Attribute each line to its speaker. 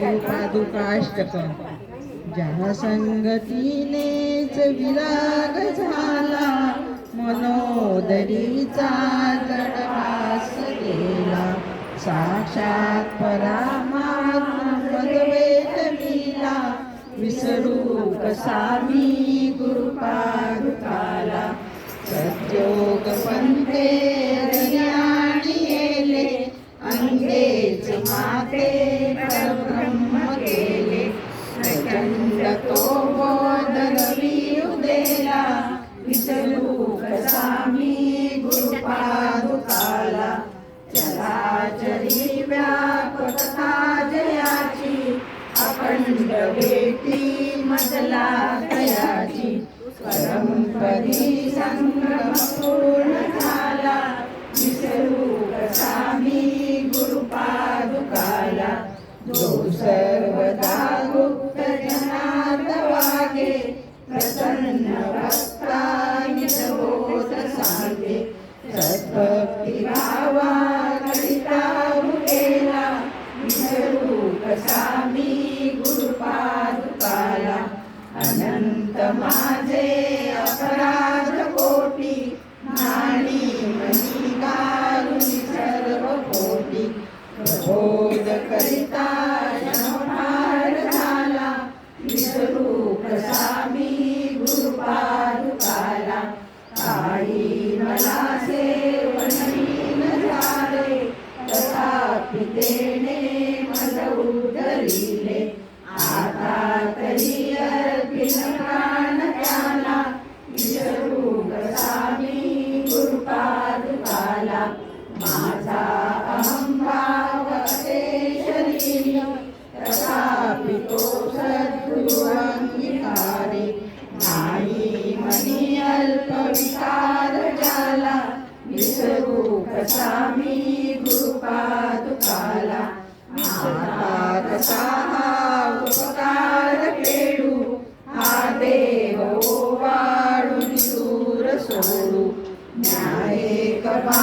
Speaker 1: पादुकाष्टकम ज्या संगतीनेच विराग झाला मनोदरीचा तडवास गेला. साक्षात परामात्मा मिला विसरू कसा मी गुरुपादुकाला. सत्योग पंथे प्रचंड तो बोधवी उदेला विसरू कसा मी गुरुपादुकाला चराचरी व्यापकता जयाची अखंड भेटी मजला तयाची परंपरी संग्रम पूर्ण झाला विसरू कसा मी गुरुपादुकाला जो सर्वदा गुप्त प्रसन्न भक्ता निजबोध सांगे सद्भक्ती भावा करिता मुखेला विसरू कसा मी गुरुपादुकाला अनंत माझे अपराध गुरुपादुकाला काही मला झाले तथापि तेने उदरिले. विसरू कसा मी गुरुपादुकाला। आता कसा हा उपकार फेडू हा देव ओवाळून सूर सोडू न्याय कमा